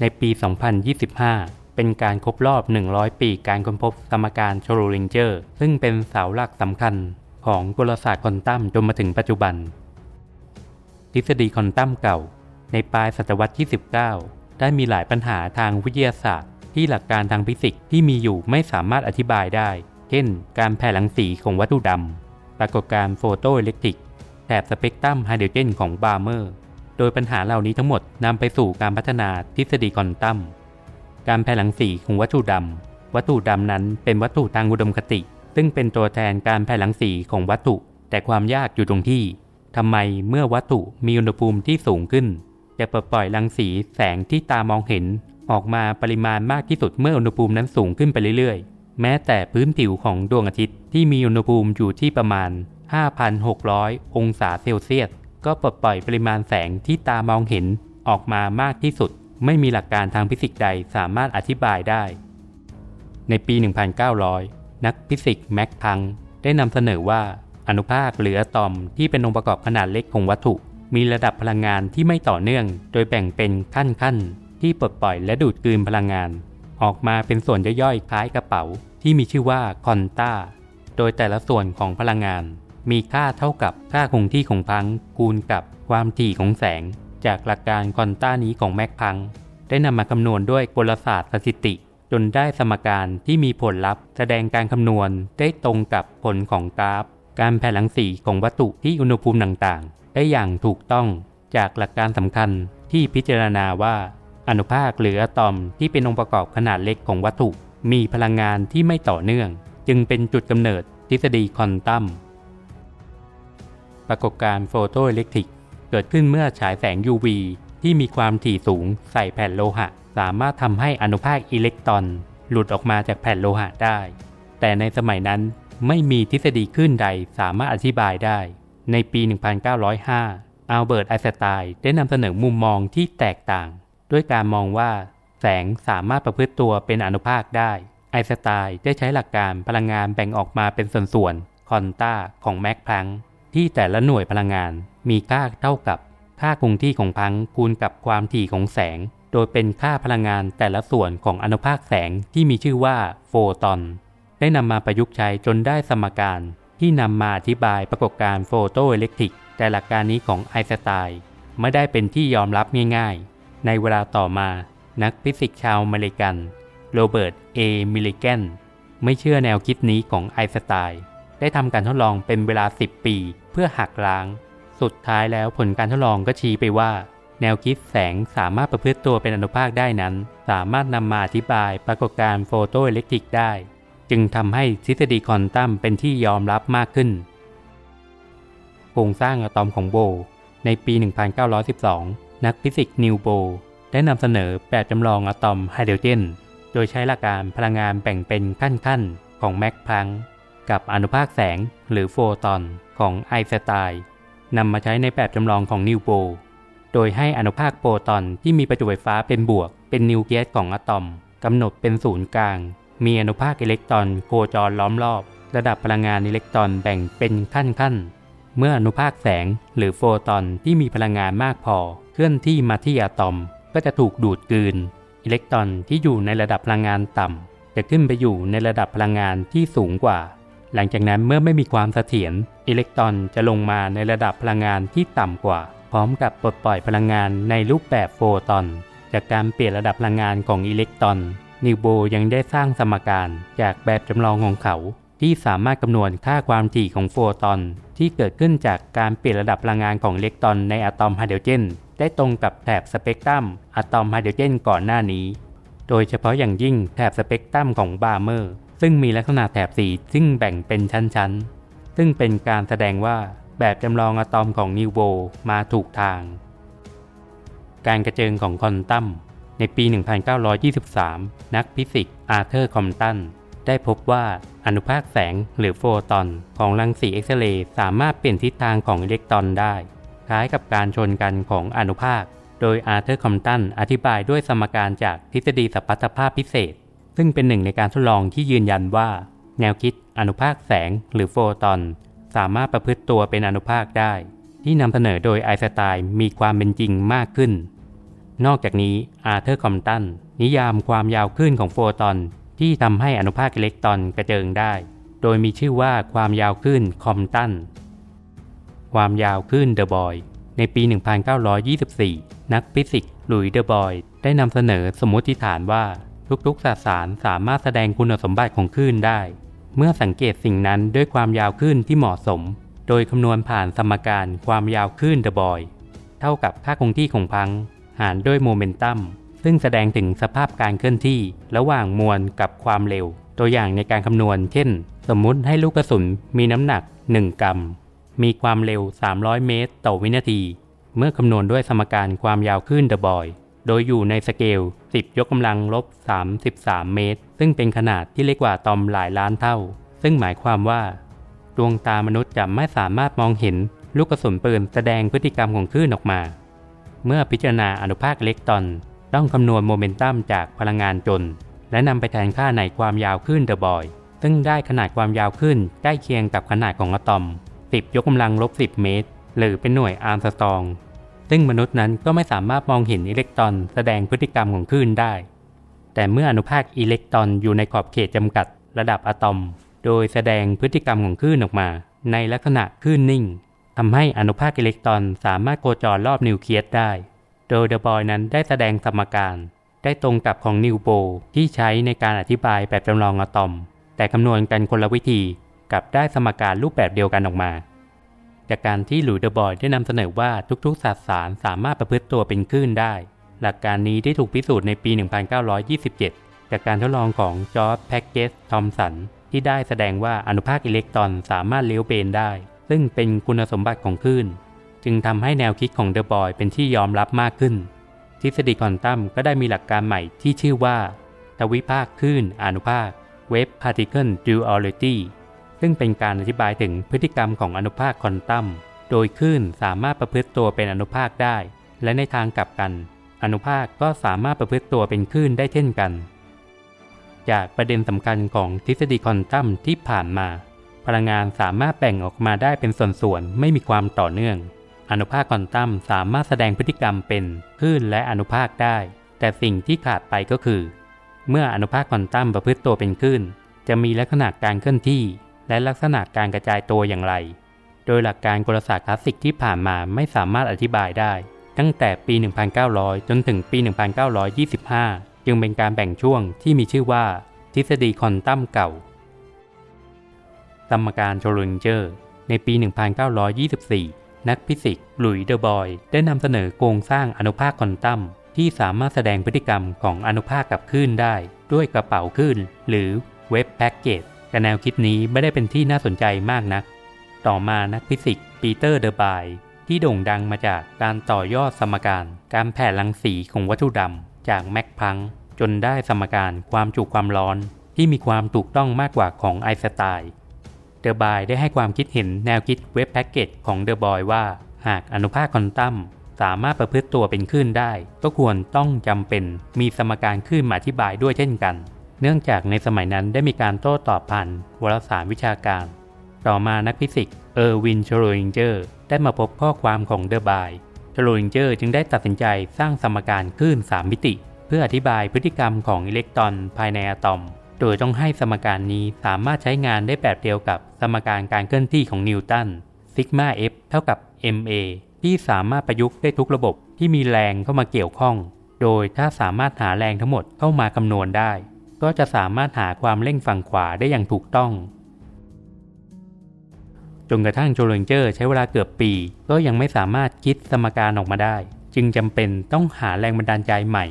ในปี 2025 เป็นการครบรอบ 100 ปีการค้นพบสมการโชโรลิงเจอร์ ซึ่งเป็นเสาหลักสำคัญของกลศาสตร์ควอนตัมจนมาถึงปัจจุบัน ทฤษฎีควอนตัมเก่า ในปลายศตวรรษที่ 19 ได้มีหลายปัญหาทางวิทยาศาสตร์ ที่หลักการทางฟิสิกส์ที่มีอยู่ไม่สามารถอธิบายได้ เช่น การแผ่รังสีของวัตถุดำ ปรากฏการณ์โฟโตอิเล็กตริก แถบสเปกตรัมไฮโดรเจนของบาร์เมอร์ โดยปัญหาเหล่านี้ทั้งหมดนำไปสู่การพัฒนาทฤษฎีควอนตัม การแผ่รังสีของวัตถุดำ วัตถุดำนั้นเป็นวัตถุทางอุดมคติ ซึ่งเป็นตัวแทนการแผ่รังสีของวัตถุ แต่ความยากอยู่ตรงที่ทำไมเมื่อวัตถุมีอุณหภูมิที่สูงขึ้น จะปลดปล่อยรังสีแสงที่ตามองเห็น ออกมาปริมาณมากที่สุดเมื่ออุณหภูมินั้นสูงขึ้นไปเรื่อยๆ แม้แต่พื้นผิวของดวงอาทิตย์ที่มีอุณหภูมิอยู่ที่ประมาณ 5,600 องศาเซลเซียส ก็ปลดปล่อยปริมาณแสงที่ตามองเห็นออกมามากที่สุด ไม่มีหลักการทางฟิสิกส์ใดสามารถอธิบายได้ ในปี 1900 นักฟิสิกส์แม็กพัง ได้นำเสนอว่าอนุภาคหรืออะตอมที่เป็นองค์ประกอบขนาดเล็กของวัตถุ มีระดับพลังงานที่ไม่ต่อเนื่อง โดยแบ่งเป็นขั้นๆที่ปลดปล่อยและดูดกลืนพลังงาน ออกมาเป็นส่วนย่อยๆคล้ายกระเป๋า ที่มีชื่อว่าคอนต้าโดยแต่ละส่วนของพลังงาน มีค่าเท่ากับค่าคงที่ของพังคูณกับความถี่ของแสง จากหลักการควอนต้านี้ของแม็กพัง ได้นำมาคำนวณด้วยกลศาสตร์สถิติ จนได้สมการที่มีผลลัพธ์ แสดงการคำนวณได้ตรงกับผลของกราฟ การแผ่รังสีของวัตถุที่อุณหภูมิต่างๆ ได้อย่างถูกต้องจากหลักการสำคัญที่พิจารณาว่า อนุภาคหรืออะตอมที่เป็นองค์ประกอบขนาดเล็กของวัตถุ มีพลังงานที่ไม่ต่อเนื่อง จึงเป็นจุดกำเนิดทฤษฎีควอนตัม ปรากฏการณ์โฟโตอิเล็กตริก เกิดขึ้นเมื่อฉายแสง UV ที่มีความถี่สูงใส่แผ่นโลหะ สามารถทำให้อนุภาคอิเล็กตรอน หลุดออกมาจากแผ่นโลหะได้ แต่ในสมัยนั้นไม่มีทฤษฎีคลื่นใดสามารถอธิบายได้ ในปี 1905 อัลเบิร์ตไอน์สไตน์ได้นำเสนอมุมมองที่แตกต่าง ด้วยการมองว่าแสงสามารถประพฤติตัวเป็นอนุภาคได้ ไอน์สไตน์ได้ใช้หลักการพลังงานแบ่งออกมาเป็นส่วนๆ คอนต้าของแม็กพลัง ที่แต่ละหน่วยพลังงานมีค่าเท่ากับค่าคงที่ของพังคูณกับความถี่ของแสง โดยเป็นค่าพลังงานแต่ละส่วนของอนุภาคแสงที่มีชื่อว่าโฟตอน ได้นำมาประยุกต์ใช้จนได้สมการ ที่นำมาอธิบายปรากฏการณ์โฟโตอิเล็กตริก แต่หลักการนี้ของไอน์สไตน์ไม่ได้เป็นที่ยอมรับง่ายๆ ในเวลาต่อมา นักฟิสิกส์ชาวอเมริกันโรเบิร์ตเอมิลลิแกนไม่เชื่อแนวคิดนี้ของไอน์สไตน์ได้ทำการทดลองเป็นเวลา 10 ปี เพื่อหักล้าง สุดท้ายแล้วผลการทดลองก็ชี้ไปว่า แนวคิดแสงสามารถประพฤติตัวเป็นอนุภาคได้นั้น สามารถนำมาอธิบายปรากฏการณ์โฟโตอิเล็กตริกได้ จึงทำให้ทฤษฎีควอนตัมเป็นที่ยอมรับมากขึ้นโครงสร้างอะตอมของโบ ในปี 1912 นักฟิสิกส์นิวโบได้นำเสนอแบบจำลองอะตอมไฮโดรเจน โดยใช้หลักการพลังงานแบ่งเป็นขั้นๆ ของแม็กพลัง กับอนุภาคแสงหรือโฟตอน ของไอน์สไตน์นำมาใช้ในแบบจำลองของนิวโบโดยให้อนุภาคโปรตอนที่มีประจุไฟฟ้าเป็นบวก เป็นนิวเคลียสของอะตอมกำหนดเป็นศูนย์กลาง มีอนุภาคอิเล็กตรอนโคจรล้อมรอบ ระดับพลังงานอิเล็กตรอนแบ่งเป็นขั้นๆเมื่ออนุภาคแสงหรือโฟตอนที่มีพลังงานมากพอ เคลื่อนที่มาที่อะตอม ก็จะถูกดูดกลืน อิเล็กตรอนที่อยู่ในระดับพลังงานต่ำจะขึ้นไปอยู่ในระดับพลังงานที่สูงกว่า หลังจากนั้นเมื่อไม่มีความเสถียรอิเล็กตรอนจะลงมาในระดับพลังงานที่ต่ำกว่า พร้อมกับปลดปล่อยพลังงานในรูปแบบโฟตอน จากการเปลี่ยนระดับพลังงานของอิเล็กตรอน นิวโบยังได้สร้างสมการจากแบบจำลองของเขา ที่สามารถคำนวณค่าความถี่ของโฟตอน ที่เกิดขึ้นจากการเปลี่ยนระดับพลังงานของอิเล็กตรอนในอะตอมไฮโดรเจนได้ตรงกับแถบสเปกตรัมอะตอมไฮโดรเจนก่อนหน้านี้ โดยเฉพาะอย่างยิ่งแถบสเปกตรัมของบาร์เมอร์ ซึ่งมีลักษณะแถบสีซึ่งแบ่งเป็นชั้นๆ ซึ่งเป็นการแสดงว่าแบบจำลองอะตอมของนิวโบมาถูกทาง การกระเจิงของคอนตัมในปี 1923 นักฟิสิกส์อาร์เธอร์คอมตันได้พบว่าอนุภาคแสงหรือโฟตอนของรังสีเอ็กซเรย์สามารถเปลี่ยนทิศทางของอิเล็กตรอนได้ คล้ายกับการชนกันของอนุภาค โดยอาร์เธอร์คอมตันอธิบายด้วยสมการจากทฤษฎีสัพพัทธภาพพิเศษ ซึ่งเป็นหนึ่งในการทดลองที่ยืนยันว่า แนวคิดอนุภาคแสงหรือโฟตอน สามารถประพฤติตัวเป็นอนุภาคได้ ที่นำเสนอโดยไอน์สไตน์มีความเป็นจริงมากขึ้น นอกจากนี้อาร์เธอร์คอมตันนิยามความยาวคลื่นของโฟตอนที่ทำให้อนุภาคอิเล็กตรอนกระเจิงได้ โดยมีชื่อว่าความยาวคลื่นคอมตันความยาวคลื่นเดอะบอยในปี 1924 นักฟิสิกส์หลุยเดอะบอยได้นำเสนอสมมติฐานว่า ทุกๆสสารสามารถแสดงคุณสมบัติของคลื่นได้ เมื่อสังเกตสิ่งนั้นด้วยความยาวคลื่นที่เหมาะสม โดยคำนวณผ่านสมการความยาวคลื่นเดอะบอยเท่ากับค่าคงที่ของพัง หารด้วยโมเมนตัมซึ่งแสดงถึงสภาพการเคลื่อนที่ระหว่างมวลกับความเร็ว ตัวอย่างในการคำนวณ เช่น สมมุติให้ลูกกระสุนมีน้ำหนัก 1 กรัม มีความเร็ว 300 เมตร ต่อวินาที เมื่อคำนวณด้วยสมการความยาวคลื่นเดอะบอย โดยอยู่ในสเกล 10 ยกกำลังลบ 33 เมตร ซึ่งเป็นขนาดที่เล็กกว่าตอมหลายล้านเท่า ซึ่งหมายความว่า ดวงตามนุษย์จะไม่สามารถมองเห็น ลูกกระสุนปืนแสดงพฤติกรรมของคลื่นออกมา เมื่อพิจารณาอนุภาคอิเล็กตรอน ต้องคำนวณโมเมนตัมจากพลังงานจน และนำไปแทนค่าในความยาวคลื่นเดอะบอย ซึ่งได้ขนาดความยาวคลื่นใกล้เคียงกับขนาดของอะตอม 10 ยกกำลังลบ 10 เมตร หรือเป็นหน่วยอาร์มสตรอง ซึ่งมนุษย์นั้นก็ไม่สามารถมองเห็นอิเล็กตรอนแสดงพฤติกรรมของคลื่นได้ แต่เมื่ออนุภาคอิเล็กตรอนอยู่ในขอบเขตจำกัดระดับอะตอม โดยแสดงพฤติกรรมของคลื่นออกมา ในลักษณะคลื่นนิ่งทำให้อนุภาคอิเล็กตรอนสามารถโคจรรอบนิวเคลียสได้ โดยเดอะบอยนั้นได้แสดงสมการ ได้ตรงกับของนิวโบที่ใช้ในการอธิบายแบบจำลองอะตอม แต่คำนวณกันคนละวิธีกับได้สมการรูปแบบเดียวกันออกมา จากการที่หลุยส์เดอบอยได้นำเสนอว่าทุกๆสสารสามารถประพฤติตัวเป็นคลื่นได้ หลักการนี้ได้ถูกพิสูจน์ในปี 1927 จากการทดลองของจอร์จแพ็กเกสทอมสันที่ได้แสดงว่าอนุภาคอิเล็กตรอนสามารถเลี้ยวเบนได้ ซึ่งเป็นคุณสมบัติของคลื่น จึงทำให้แนวคิดของเดอะบอยเป็นที่ยอมรับมากขึ้น ทฤษฎีควอนตัมก็ได้มีหลักการใหม่ที่ชื่อว่า ทวิภาคคลื่นอนุภาค Wave Particle Duality ซึ่งเป็นการอธิบายถึงพฤติกรรมของอนุภาคควอนตัม โดยคลื่นสามารถประพฤติตัวเป็นอนุภาคได้ และในทางกลับกัน อนุภาคก็สามารถประพฤติตัวเป็นคลื่นได้เช่นกัน จากประเด็นสำคัญของทฤษฎีควอนตัมที่ผ่านมา พลังงานสามารถแบ่งออกมาได้เป็นส่วนๆไม่มีความต่อเนื่อง อนุภาคควอนตัมสามารถแสดงพฤติกรรมเป็นคลื่นและอนุภาคได้ แต่สิ่งที่ขาดไปก็คือ เมื่ออนุภาคควอนตัมประพฤติตัวเป็นคลื่นจะมีลักษณะการเคลื่อนที่ และลักษณะการกระจายตัวอย่างไร โดยหลักการกลศาสตร์คลาสสิกที่ผ่านมาไม่สามารถอธิบายได้ ตั้งแต่ปี 1900 จนถึงปี 1925 จึงเป็นการแบ่งช่วงที่มีชื่อว่า ทฤษฎีคอนตัมเก่า สมการโชลิงเจอร์ ในปี 1924 นักฟิสิกส์หลุยส์เดอบอย ได้นำเสนอโครงสร้างอนุภาคคอนตัมที่สามารถแสดงพฤติกรรมของอนุภาคกับคลื่นได้ ด้วยกระเป๋าคลื่นหรือเว็บแพ็กเกจ แต่แนวคิดนี้ไม่ได้เป็นที่น่าสนใจมากนัก ต่อมานักฟิสิกส์ปีเตอร์เดอะบายที่โด่งดังมาจากการต่อยอดสมการการแผ่รังสีของวัตถุดำจากแม็กพัง จนได้สมการความจุความร้อนที่มีความถูกต้องมากกว่าของไอน์สไตน์เดอะบายได้ให้ความคิดเห็นแนวคิดเว็บแพ็กเกจของเดอะบอยว่า หากอนุภาคควอนตัมสามารถประพฤติตัวเป็นคลื่นได้ ก็ควรต้องจำเป็นมีสมการคลื่นมาอธิบายด้วยเช่นกัน เนื่องจากในสมัยนั้นได้มีการโต้ตอบผ่านวารสารวิชาการ ต่อมานักฟิสิกส์เออร์วินชโรลิงเจอร์ได้มาพบข้อความของเดอะบายชโรลิงเจอร์จึงได้ตัดสินใจสร้างสมการคลื่น 3 มิติ เพื่ออธิบายพฤติกรรมของอิเล็กตรอนภายในอะตอม โดยต้องให้สมการนี้สามารถใช้งานได้แบบเดียวกับสมการการเคลื่อนที่ของนิวตันซิกมา F เท่ากับ ma ที่สามารถประยุกต์ได้ทุกระบบที่มีแรงเข้ามาเกี่ยวข้อง โดยถ้าสามารถหาแรงทั้งหมดเข้ามาคำนวณได้ ก็จะสามารถหาความเร่งฝั่งขวาได้อย่างถูกต้อง จนกระทั่งโจลิงเจอร์ใช้เวลาเกือบปี ก็ยังไม่สามารถคิดสมการออกมาได้ จึงจำเป็นต้องหาแรงบันดาลใจใหม่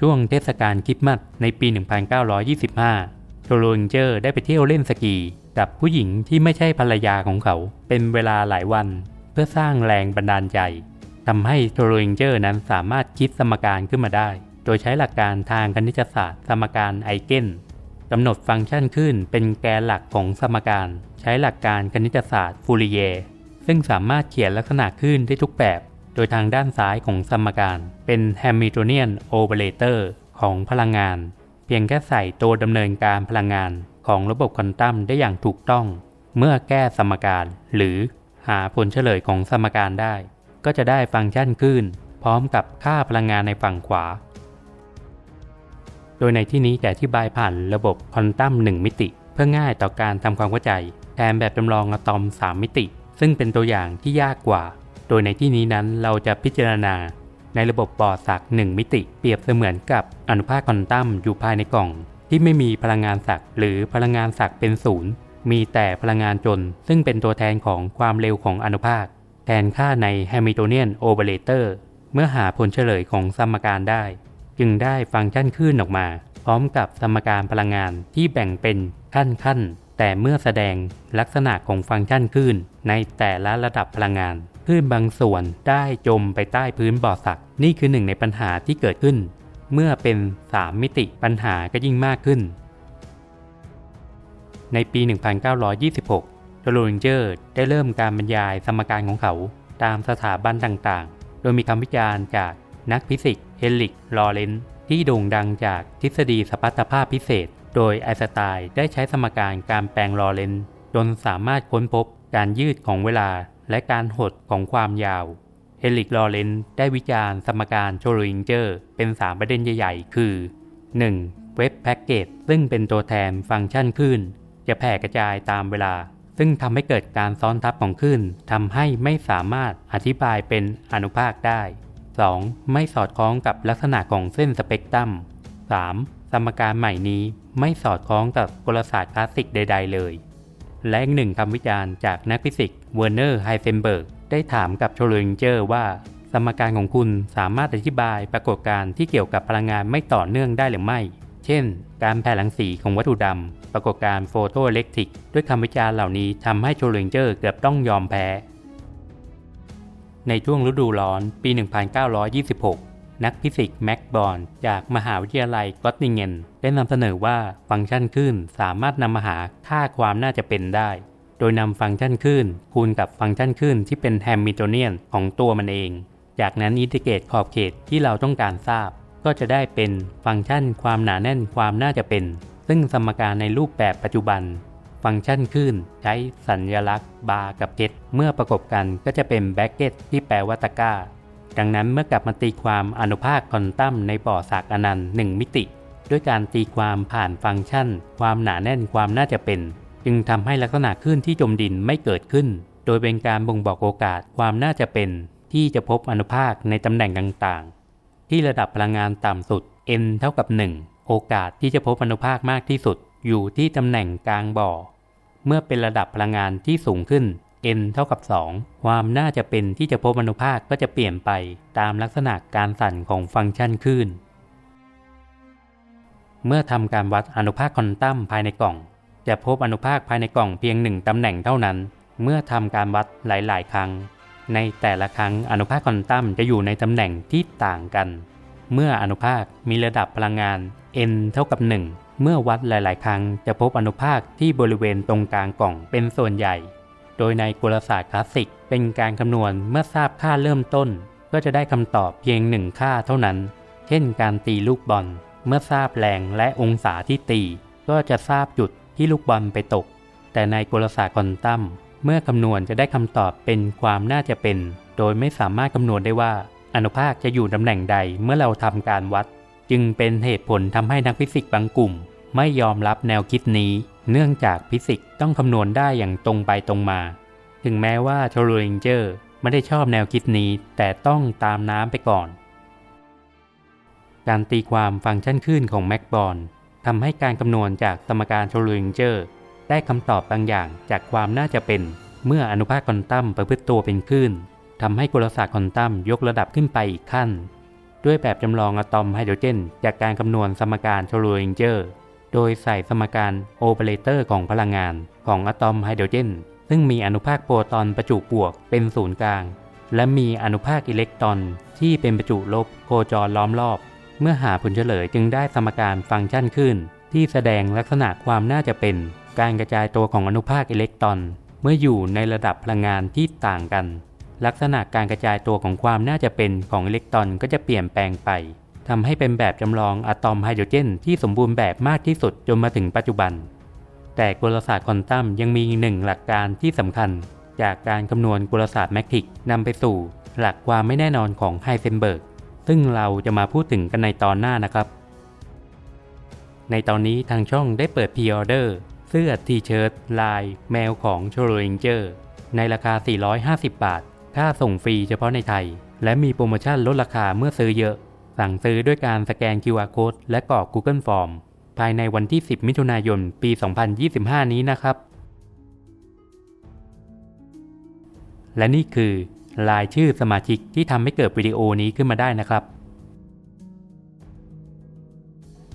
ช่วงเทศกาลคริสต์มาสในปี 1925 โจลิงเจอร์ได้ไปเที่ยวเล่นสกีกับผู้หญิงที่ไม่ใช่ภรรยาของเขา เป็นเวลาหลายวัน เพื่อสร้างแรงบันดาลใจทำให้โทโรลิงเจอร์นั้นสามารถคิดสมการขึ้นมาได้ โดยใช้หลักการทางคณิตศาสตร์ สมการไอเกนกำหนดฟังก์ชันขึ้นเป็นแกนหลักของสมการ ใช้หลักการคณิตศาสตร์ฟูริเยร์ซึ่งสามารถเขียนลักษณะขึ้นได้ทุกแบบ โดยทางด้านซ้ายของสมการ เป็นแฮมิลตันเนียนโอเปอเรเตอร์ของพลังงาน เพียงแค่ใส่ตัวดำเนินการพลังงานของระบบควอนตัมได้อย่างถูกต้อง เมื่อแก้สมการ หรือหาผลเฉลยของสมการได้ ก็จะได้ฟังก์ชันคลื่นพร้อมกับค่าพลังงานในฝั่งขวา โดยในที่นี้จะอธิบายผ่านระบบควอนตัม1มิติ เพื่อง่ายต่อการทำความเข้าใจ แทนแบบจำลองอะตอม 3 มิติ ซึ่งเป็นตัวอย่างที่ยากกว่า โดยในที่นี้นั้นเราจะพิจารณา ในระบบปอดสัก1มิติ เปรียบเสมือนกับอนุภาคควอนตัมอยู่ภายในกล่อง ที่ไม่มีพลังงานสักหรือพลังงานสักเป็นศูนย์มีแต่พลังงานจน ซึ่งเป็นตัวแทนของความเร็วของอนุภาค แทนค่าในแฮมิลโตเนียนโอเปอเรเตอร์เมื่อหาผลเฉลยของสมการได้ จึงได้ฟังก์ชันคลื่นออกมา พร้อมกับสมการพลังงานที่แบ่งเป็นขั้นๆแต่เมื่อแสดงลักษณะของฟังก์ชันคลื่นในแต่ละระดับพลังงานคลื่นบางส่วนได้จมไปใต้พื้นบ่อสัก นี่คือหนึ่งในปัญหาที่เกิดขึ้น เมื่อเป็น 3 มิติปัญหาก็ยิ่งมากขึ้น ในปี 1926โจโรลิงเจอร์ได้เริ่มการบรรยายสมการของเขาตามสถาบันต่างๆ โดยมีคำวิจารณ์จากนักฟิสิกส์ เฮนริก ลอเรนซ์ที่โด่งดังจากทฤษฎีสปัตภาพพิเศษ โดยไอน์สไตน์ได้ใช้สมการการแปลงลอเรนซ์จนสามารถค้นพบการยืดของเวลาและการหดของความยาว เฮนริก ลอเรนซ์ได้วิจารณ์สมการโชริงเจอร์ เป็น 3 ประเด็นใหญ่ๆ คือ 1. เว็บแพ็กเกจซึ่งเป็นตัวแทนฟังก์ชันคลื่น จะแผ่กระจายตามเวลา ซึ่งทำให้เกิดการซ้อนทับของคลื่นทำให้ไม่สามารถอธิบายเป็นอนุภาคได้ 2. ไม่สอดคล้องกับลักษณะของเส้นสเปกตรัม 3. สมการใหม่นี้ไม่สอดคล้องกับกลศาสตร์คลาสสิกใด ๆ เลย และอีกหนึ่งคำวิจารณ์จากนักฟิสิกส์เวอร์เนอร์ไฮเซนเบิร์กได้ถามกับโชโรลิงเจอร์ว่า สมการของคุณสามารถอธิบายปรากฏการณ์ที่เกี่ยวกับพลังงานไม่ต่อเนื่องได้หรือไม่ เช่น การแผ่รังสีของวัตถุดำ ปรากฏการณ์โฟโตอิเล็กทริก ด้วยคำวิจารณ์เหล่านี้ทำให้โชลิงเจอร์เกือบต้องยอมแพ้ ในช่วงฤดูร้อนปี 1926 นักฟิสิกส์แม็กบอนจากมหาวิทยาลัยกอตติงเกนได้นำเสนอว่าฟังก์ชันคลื่นสามารถนำมาหาค่าความน่าจะเป็นได้ โดยนำฟังก์ชันคลื่นคูณกับฟังก์ชันคลื่นที่เป็นแฮมมิลโตเนียนของตัวมันเอง จากนั้นอินทิเกรตขอบเขตที่เราต้องการทราบ ก็จะได้เป็นฟังก์ชันความหนาแน่นความน่าจะเป็น ซึ่งสมการในรูปแบบปัจจุบัน ฟังก์ชันคลื่นใช้สัญลักษณ์บาร์กับเกตเมื่อประกบกันก็จะเป็นแบ็กเก็ตที่แปลว่าตะกร้า ดังนั้นเมื่อกลับมาตีความอนุภาคคอนตัมในบ่อสากอนันต์หนึ่งมิติ ด้วยการตีความผ่านฟังก์ชัน ความหนาแน่นความน่าจะเป็น จึงทำให้ลักษณะคลื่นที่จมดินไม่เกิดขึ้น โดยเป็นการบ่งบอกโอกาสความน่าจะเป็น ที่จะพบอนุภาคในตำแหน่งต่างๆ ที่ระดับพลังงานต่ำสุด n เท่ากับ 1 โอกาสที่จะพบอนุภาคมากที่สุด อยู่ที่ตำแหน่งกลางบ่อ เมื่อเป็นระดับพลังงานที่สูงขึ้น n เท่ากับ 2 ความน่าจะเป็นที่จะพบอนุภาคก็จะเปลี่ยนไปตามลักษณะการสั่นของฟังก์ชันคลื่น เมื่อทำการวัดอนุภาคควอนตัมภายในกล่อง จะพบอนุภาคภายในกล่องเพียงหนึ่งตำแหน่งเท่านั้น เมื่อทำการวัดหลาย ๆ ครั้ง ในแต่ละครั้งอนุภาคควอนตัมจะอยู่ในตำแหน่งที่ต่างกัน เมื่ออนุภาคมีระดับพลังงาน n เท่ากับ 1 เมื่อวัดหลาย ๆ ครั้งจะพบอนุภาคที่บริเวณตรงกลางกล่องเป็นส่วนใหญ่ โดยในกลศาสตร์คลาสสิก เป็นการคำนวณเมื่อทราบค่าเริ่มต้น ก็จะได้คำตอบเพียงหนึ่งค่าเท่านั้น เช่น การตีลูกบอล เมื่อทราบแรงและองศาที่ตี ก็จะทราบจุดที่ลูกบอลไปตก แต่ในกลศาสตร์ควอนตัมเมื่อคำนวณจะได้คำตอบเป็นความน่าจะเป็น โดยไม่สามารถคำนวณได้ว่าอนุภาคจะอยู่ตำแหน่งใดเมื่อเราทำการวัด จึงเป็นเหตุผลทำให้นักฟิสิกส์บางกลุ่ม ไม่ยอมรับแนวคิดนี้ เนื่องจากฟิสิกส์ต้องคำนวณได้อย่างตรงไปตรงมา ถึงแม้ว่าโชโรลิงเจอร์ไม่ได้ชอบแนวคิดนี้ แต่ต้องตามน้ำไปก่อน การตีความฟังก์ชันคลื่นของแม็กบอร์นทำให้การคำนวณจากสมการโชโรลิงเจอร์ ได้คำตอบบางอย่างจากความน่าจะเป็น เมื่ออนุภาคควอนตัมประพฤติตัวเป็นคลื่นทำให้กลศาสตร์ควอนตัมยกระดับขึ้นไปอีกขั้น ด้วยแบบจำลองอะตอมไฮโดรเจน จากการคำนวณสมการโชโรลิงเจอร์ โดยใส่สมการโอเปอเรเตอร์ของพลังงานของอะตอมไฮโดรเจน ซึ่งมีอนุภาคโปรตอนประจุบวกเป็นศูนย์กลาง และมีอนุภาคอิเล็กตรอนที่เป็นประจุลบโคจรล้อมรอบ เมื่อหาผลเฉลยจึงได้สมการฟังก์ชันขึ้น ที่แสดงลักษณะความน่าจะเป็น การกระจายตัวของอนุภาคอิเล็กตรอน เมื่ออยู่ในระดับพลังงานที่ต่างกัน ลักษณะการกระจายตัวของความน่าจะเป็นของอิเล็กตรอนก็จะเปลี่ยนแปลงไปทำให้เป็นแบบจำลองอะตอมไฮโดรเจนที่สมบูรณ์แบบมากที่สุดจนมาถึงปัจจุบัน แต่กลศาสตร์ควอนตัมยังมีหนึ่งหลักการที่สำคัญ จากการคำนวณกลศาสตร์แมกทิกนำไปสู่ หลักความไม่แน่นอนของไฮเซนเบิร์กซึ่งเราจะมาพูดถึงกันในตอนหน้านะครับ ในตอนนี้ทางช่องได้เปิดพ r ออเดอร์เสื้อทีเชิ้ตลาย แมวของโชโรลิงเจอร์ในราคา 450 บาท ค่าส่งฟรีเฉพาะในไทย และมีโปรโมชั่นลดราคาเมื่อซื้อเยอะ สั่งซื้อด้วยการสแกน QR Code และกรอก Google Form ภายในวันที่ 10 มิถุนายน ปี 2025 นี้นะครับ และนี่คือรายชื่อสมาชิกที่ทำให้เกิดวิดีโอนี้ขึ้นมาได้นะครับ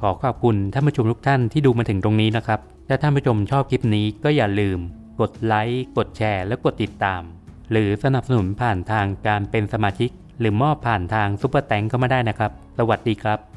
ขอขอบคุณท่านผู้ชมทุกท่านที่ดูมาถึงตรงนี้นะครับ ถ้าท่านผู้ชมชอบคลิปนี้ก็อย่าลืม กดไลค์ กดแชร์ และกดติดตาม หรือสนับสนุนผ่านทางการเป็นสมาชิก หรือมอบผ่านทางซุปเปอร์แตงก็มาได้นะครับ สวัสดีครับ